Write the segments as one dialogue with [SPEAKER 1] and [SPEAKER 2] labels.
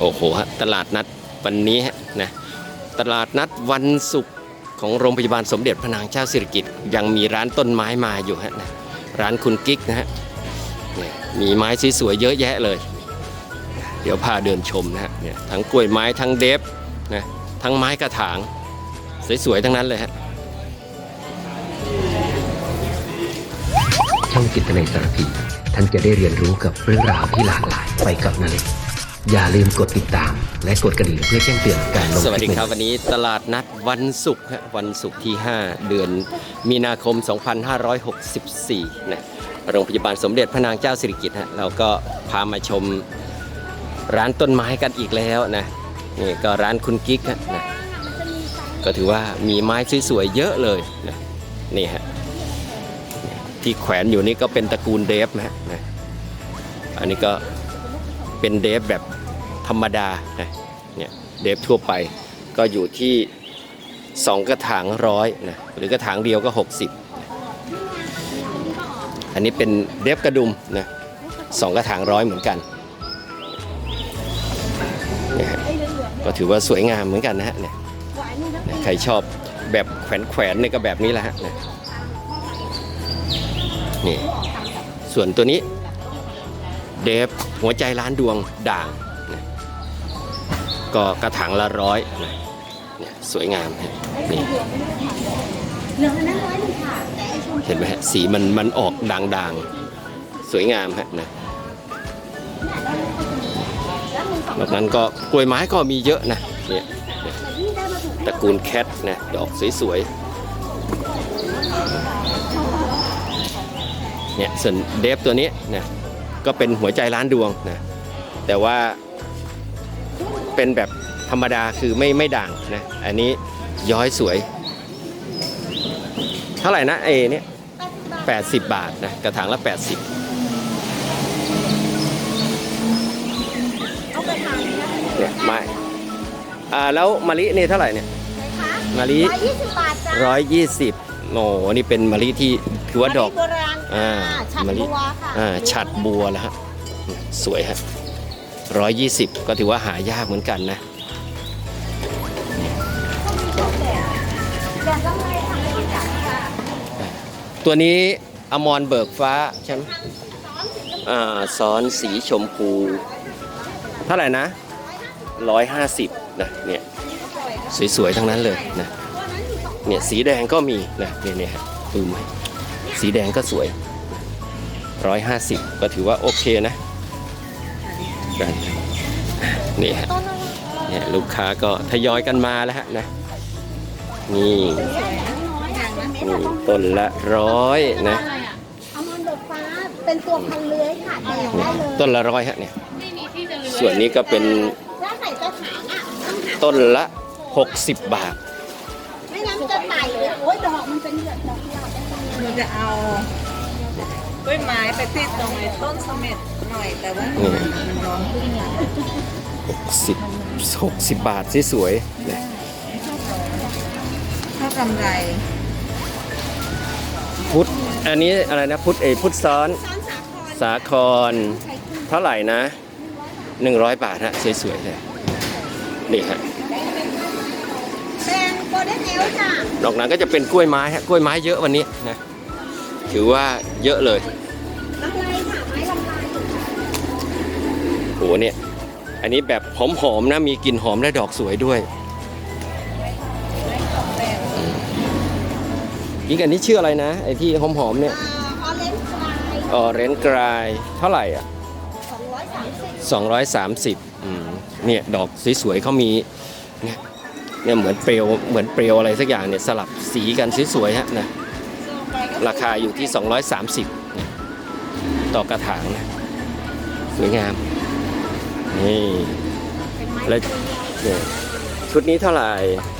[SPEAKER 1] โอ้โหฮะตลาดนัดวันนี้ฮะนะตลาดนัดวันศุกร์ของโรงพยาบาลสมเด็จพระนางเจ้าสิริกิติ์ยังมีร้านต้นไม้มาอยู่ฮะนะร้านคุณกิ๊กนะฮะเนี่ยมีไม้สวยๆเยอะแยะเลย เดี๋ยวพาเดินชมนะฮะเนี่ยทั้งกล้วยไม้ทั้งเดฟนะทั้งไม้กระถางสวยๆทั้งนั้นเลยฮะ
[SPEAKER 2] ช่องจิตในสารพีท่านจะได้เรียนรู้กับเรื่องราวที่หลากหลายไปกับนาเล็ก อย่าลืมกดติดตาม และกดกระดิ่งเพื่อแจ้งเตือนการลง
[SPEAKER 1] สวัสดี
[SPEAKER 2] ลิป
[SPEAKER 1] ครับ
[SPEAKER 2] ใหม่
[SPEAKER 1] วันนี้ตลาดนัดวันศุกร์ฮะวันศุกร์ที่ 5 เดือนมีนาคม 2564 นะโรงพยาบาลสมเด็จพระนางเจ้าสิริกิติ์ฮะเราก็พามาชมร้านต้นไม้กันอีกแล้วนะนี่ก็ร้านคุณกิ๊กฮะนะก็ถือว่ามีไม้สวยๆเยอะเลยนะนี่ฮะที่แขวนอยู่นี่ก็เป็นตระกูลเดฟนะฮะนะอันนี้ก็เป็นเดฟแบบ ธรรมดานะเนี่ยเดฟทั่วไปก็อยู่ที่ 2 กระถางร้อยนะหรือกระถางเดียวก็ 60 อันนี้เป็นเดฟกระดุมนะสองกระถางร้อยเหมือนกันเนี่ยฮะก็ถือว่าสวยงามเหมือนกันนะฮะเนี่ยใครชอบแบบแขวนแขวนๆเนี่ยก็แบบนี้แหละฮะนี่ส่วนตัวนี้เดฟหัวใจล้านดวงด่าง ก็กระถางละร้อยนะเนี่ยสวยงามฮะนี่
[SPEAKER 3] เหลืองอันนั้นร้อยหนึ่งค่ะ
[SPEAKER 1] เห็นไหมฮะสีมันมันออกด่างๆ สวยงามฮะนะนอกนั้นก็กล้วยไม้ก็มีเยอะนะเนี่ยเนี่ยตระกูลแคทนะดอกสวยๆเนี่ยส่วนเดฟตัวนี้นะก็เป็นหัวใจล้านดวงนะแต่ว่า เป็นแบบธรรมดาคือไม่ไม่ด่างนะ อันนี้ย้อยสวย เท่าไหร่นะเอเนี่ย80บาทนะกระถางละ80
[SPEAKER 3] เอาไปทานนะ
[SPEAKER 1] เนี่ยไม้อ่าแล้วมะลินี่เท่าไหร่เนี่ย
[SPEAKER 3] คะ
[SPEAKER 1] มะลิ
[SPEAKER 3] ร้อยยี่สิบบาทจ้า
[SPEAKER 1] ร้อยยี่สิบโอ้นี่เป็นมะลิที่ถือว่าดอก
[SPEAKER 3] โบราณ
[SPEAKER 1] อ่า
[SPEAKER 3] ค่ะฉัด
[SPEAKER 1] มะลิ
[SPEAKER 3] บัวค่ะ
[SPEAKER 1] อ่าฉัดบัวแล้วฮะสวยฮะ ร้อยยี่สิบก็ถือว่าหายากเหมือนกันนะตัวนี้อมรเบิกฟ้าใช่ไหมอ่าซ้อนสีชมพู เท่าไหร่นะร้อยห้าสิบนะเนี่ยสวยๆ ทั้งนั้นเลยนะเนี่ยสีแดงก็มีนะเนี่ยเนี่ยดูไหมสีแดงก็สวยร้อยห้าสิบก็ถือว่าโอเคนะ กันนี่ฮะ
[SPEAKER 3] ต้นอะไร
[SPEAKER 1] เนี่ยลูกค้าก็ทยอยกันมาแล้วฮะนะนี่
[SPEAKER 3] น้อยอะเป็นเม็ด
[SPEAKER 1] นี่
[SPEAKER 3] อะ
[SPEAKER 1] ต้นละร้อยนะ
[SPEAKER 3] เอามันเบิกฟ้าเป็นตัวพันเลื้อยค่ะแดกได้เลย
[SPEAKER 1] ต้นละร้อยฮะเนี่ยส่วนนี้ก็เป็น
[SPEAKER 3] ถ้าใส่กระถางอะต้องหา
[SPEAKER 1] ต้นละ 60 บาท
[SPEAKER 3] ไม่งั้นมันจะไต่เลยโอ้ยดอกมันเป็นเหลือกดอกกุหลาบได้ตรง
[SPEAKER 4] หนู
[SPEAKER 3] นี้
[SPEAKER 4] จะเอา กล้วยไม้ไปติดตรงไอ้ต้นเสม็ดหน่อยแต่ว่า
[SPEAKER 1] อืม
[SPEAKER 4] มันร้อนขึ้นอะ
[SPEAKER 1] 60 60บาทสวยๆนะ
[SPEAKER 4] ถ้ากำไร
[SPEAKER 1] พุทธอันนี้อะไรนะพุทธเอยพุทธซ้อน
[SPEAKER 3] ซ้อนสาคร
[SPEAKER 1] สาคร
[SPEAKER 3] ใช้ขึ้น
[SPEAKER 1] เท่าไหร่นะ 100 บาทฮะสวยๆเลยนี่ฮะ
[SPEAKER 3] เป็นโกลเด้นเอลจ้ะ
[SPEAKER 1] ดอกนั้นก็จะเป็นกล้วยไม้ฮะกล้วยไม้เยอะวันนี้นะ ถือว่าเยอะเลย
[SPEAKER 3] ลำไรค่ะไม้ลำไร
[SPEAKER 1] โหเนี่ย อันนี้แบบหอมๆนะ มีกลิ่นหอมและดอกสวยด้วยอีกอันนี้ชื่ออะไรนะ ไอ้ที่หอมๆเนี่ย
[SPEAKER 3] ออเรนจ์ไล
[SPEAKER 1] ออเรนกรายเท่าไหร่อะ
[SPEAKER 3] สองร้อยสามสิบ
[SPEAKER 1] 230อืมเนี่ยดอกสวยๆเขามีเนี่ยเนี่ยเหมือนเปลวเหมือนเปลวอะไรสักอย่างเนี่ยสลับสีกันสวยๆฮะนะ ราคาอยู่ที่ 230นะต่อกระถางนะสวยงาม นี่แล้วเนี่ยชุดนี้เท่าไหร่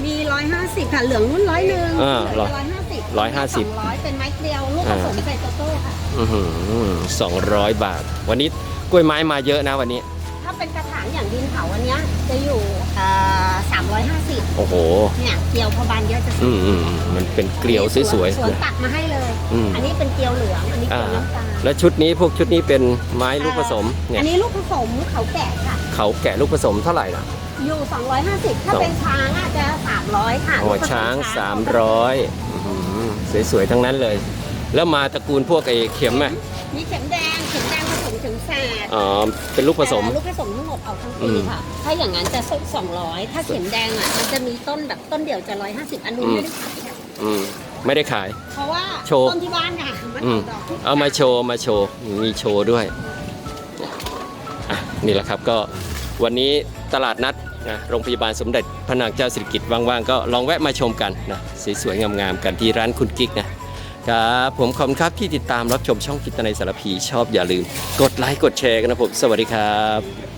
[SPEAKER 3] มีร้อยห้าสิบค่ะ เหลืองนุ่นร้อยหนึ่ง
[SPEAKER 1] อ่าร้อย
[SPEAKER 3] ร้อยห้าสิบ
[SPEAKER 1] ร้อยห้าสิบ
[SPEAKER 3] ร้อยเป็นไม้เกลียวลูกผสมใส่โตโต้ค่ะ
[SPEAKER 1] สองร้อยบาท วันนี้กล้วยไม้มาเยอะนะวันนี้
[SPEAKER 3] ถ้า เป็นกระถางอย่างดินเผาอันเนี้ยจะอยู่สามร้อยห้าสิบ
[SPEAKER 1] โอ้โห
[SPEAKER 3] เนี่ยเกลียวพอบานเยอะจะ
[SPEAKER 1] อืมอืมอืมมันเป็นเกลียวสวย
[SPEAKER 3] สวน
[SPEAKER 1] ๆนะ
[SPEAKER 3] ตัดมาให้เลย
[SPEAKER 1] อืม
[SPEAKER 3] อันนี้เป็นเกลียวเหลือง อันนี้เกลี
[SPEAKER 1] อ่า
[SPEAKER 3] ยวน้ำตาล
[SPEAKER 1] แล้วชุดนี้พวกชุดนี้เป็นไม้ลูกผสมเนี่ย
[SPEAKER 3] อันนี้ลูกผสมเขาแกะค่ะ
[SPEAKER 1] เขาแกะลูกผสมเท่าไหร่ล่ะ
[SPEAKER 3] อยู่ 250 ถ้า
[SPEAKER 1] สอง
[SPEAKER 3] เป็นช้างอาจจะ 300 ค่ะ
[SPEAKER 1] อ๋อ
[SPEAKER 3] ลูกผสม
[SPEAKER 1] ช้าง
[SPEAKER 3] ช้
[SPEAKER 1] 300สวยๆทั้งนั้นเลย แล้วมาตระกูลพวกไอ้เข็มอะ
[SPEAKER 3] มีเข็มแดงเข็มแด ด
[SPEAKER 1] อ๋อเป็นลูกผสม
[SPEAKER 3] แต่ลูกผสมทั้งหมดเอาทั้ง
[SPEAKER 1] อื
[SPEAKER 3] ปี
[SPEAKER 1] ม
[SPEAKER 3] ค่ะ ถ้าอย่างนั้นจะสัก200ถ้าเข็มแดงอะมันจะมีต้นแบบต้นเดี่ยวจะ150อันนู้น
[SPEAKER 1] อืม
[SPEAKER 3] ไม่ได้ขายค่ะ
[SPEAKER 1] อืมไม่ได้ขาย
[SPEAKER 3] เพราะว่า
[SPEAKER 1] โชว์
[SPEAKER 3] ต้นที่บ้านค่ะมัน
[SPEAKER 1] อื
[SPEAKER 3] อ
[SPEAKER 1] ม
[SPEAKER 3] อกดอกทุก
[SPEAKER 1] เอามาโชว์มาโชว์มีโชว์ด้วยอะนี่แหละครับก็วันนี้ตลาดนัดนะโรงพยาบาลสมเด็จพระนางเจ้าสิริกิติ์ว่างๆ ก็ลองแวะมาชมกันนะสวยๆงามๆกันที่ร้านคุณกิ๊กนะ ครับผมขอบคุณครับที่ติดตามรับชมช่องกิตในยสารพีชอบอย่าลืม กดไลค์กดแชร์กันนะผม สวัสดีครับ